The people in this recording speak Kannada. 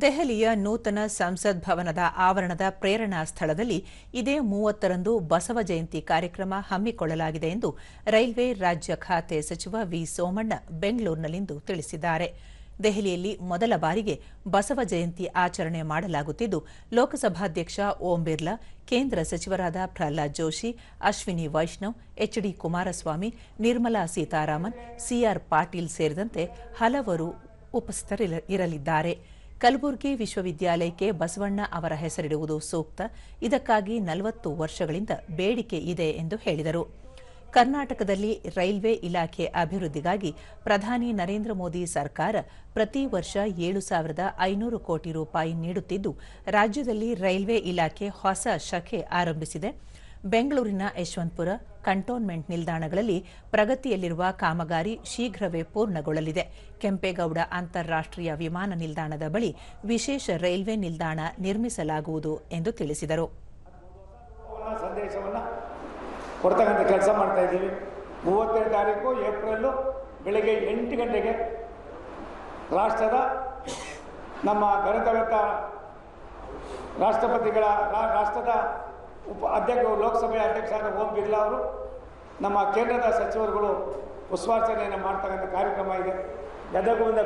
ದೆಹಲಿಯ ನೂತನ ಸಂಸತ್ ಭವನದ ಆವರಣದ ಪ್ರೇರಣಾ ಸ್ಥಳದಲ್ಲಿ ಇದೇ ಮೂವತ್ತರಂದು ಬಸವ ಜಯಂತಿ ಕಾರ್ಯಕ್ರಮ ಹಮ್ಮಿಕೊಳ್ಳಲಾಗಿದೆ ಎಂದು ರೈಲ್ವೆ ರಾಜ್ಯ ಖಾತೆ ಸಚಿವ ವಿ ಸೋಮಣ್ಣ ಬೆಂಗಳೂರಿನಲ್ಲಿಂದು ತಿಳಿಸಿದ್ದಾರೆ. ದೆಹಲಿಯಲ್ಲಿ ಮೊದಲ ಬಾರಿಗೆ ಬಸವ ಜಯಂತಿ ಆಚರಣೆ ಮಾಡಲಾಗುತ್ತಿದ್ದು, ಲೋಕಸಭಾಧ್ಯಕ್ಷ ಓಂ ಬಿರ್ಲಾ, ಕೇಂದ್ರ ಸಚಿವರಾದ ಪ್ರಹ್ಲಾದ್ ಜೋಶಿ, ಅಶ್ವಿನಿ ವೈಷ್ಣವ್ ಎಚ್ಡಿ ಕುಮಾರಸ್ವಾಮಿ, ನಿರ್ಮಲಾ ಸೀತಾರಾಮನ್ ಸಿಆರ್ ಪಾಟೀಲ್ ಸೇರಿದಂತೆ ಹಲವರು ಉಪಸ್ಥಿತರಿರಲಿದ್ದಾರೆ ಕಲಬುರಗಿ ವಿಶ್ವವಿದ್ಯಾಲಯಕ್ಕೆ ಬಸವಣ್ಣ ಅವರ ಹೆಸರಿಡುವುದು ಸೂಕ್ತ. ಇದಕ್ಕಾಗಿ ನಲವತ್ತು ವರ್ಷಗಳಿಂದ ಬೇಡಿಕೆ ಇದೆ ಎಂದು ಹೇಳಿದರು. ಕರ್ನಾಟಕದಲ್ಲಿ ರೈಲ್ವೆ ಇಲಾಖೆ ಅಭಿವೃದ್ಧಿಗಾಗಿ ಪ್ರಧಾನಿ ನರೇಂದ್ರ ಮೋದಿ ಸರ್ಕಾರ ಪ್ರತಿ ವರ್ಷ ಏಳು ಸಾವಿರದ ಐನೂರು ಕೋಟಿ ರೂಪಾಯಿ ನೀಡುತ್ತಿದ್ದು, ರಾಜ್ಯದಲ್ಲಿ ರೈಲ್ವೆ ಇಲಾಖೆ ಹೊಸ ಶಖೆ ಆರಂಭಿಸಿದೆ. ಬೆಂಗಳೂರಿನ ಯಶವಂತಪುರ ಕಂಟೋನ್ಮೆಂಟ್ ನಿಲ್ದಾಣಗಳಲ್ಲಿ ಪ್ರಗತಿಯಲ್ಲಿರುವ ಕಾಮಗಾರಿ ಶೀಘ್ರವೇ ಪೂರ್ಣಗೊಳ್ಳಲಿದೆ. ಕೆಂಪೇಗೌಡ ಅಂತಾರಾಷ್ಟೀಯ ವಿಮಾನ ನಿಲ್ದಾಣದ ಬಳಿ ವಿಶೇಷ ರೈಲ್ವೆ ನಿಲ್ದಾಣ ನಿರ್ಮಿಸಲಾಗುವುದು ಎಂದು ತಿಳಿಸಿದರು. ಕೆಲಸ ಮಾಡ್ತಾ ಇದ್ದೀವಿ. ಮೂವತ್ತೆರಡು ತಾರೀಕು ಏಪ್ರಿಲ್ ಬೆಳಗ್ಗೆ ಎಂಟು ಗಂಟೆಗೆ ರಾಷ್ಟ್ರದ ನಮ್ಮ ಗಣತಗತ ರಾಷ್ಟ್ರಪತಿಗಳ ರಾಷ್ಟ್ರದ ಉಪ ಅಧ್ಯಕ್ಷ ಲೋಕಸಭೆಯ ಅಧ್ಯಕ್ಷರಾದ ಓಂ ಬಿರ್ಲಾ ಅವರು ನಮ್ಮ ಕೇಂದ್ರದ ಸಚಿವರುಗಳು ಪುಷ್ಪಾರ್ಚನೆಯನ್ನು ಮಾಡ್ತಕ್ಕಂಥ ಕಾರ್ಯಕ್ರಮ ಇದೆ. ಗದಗದಿಂದ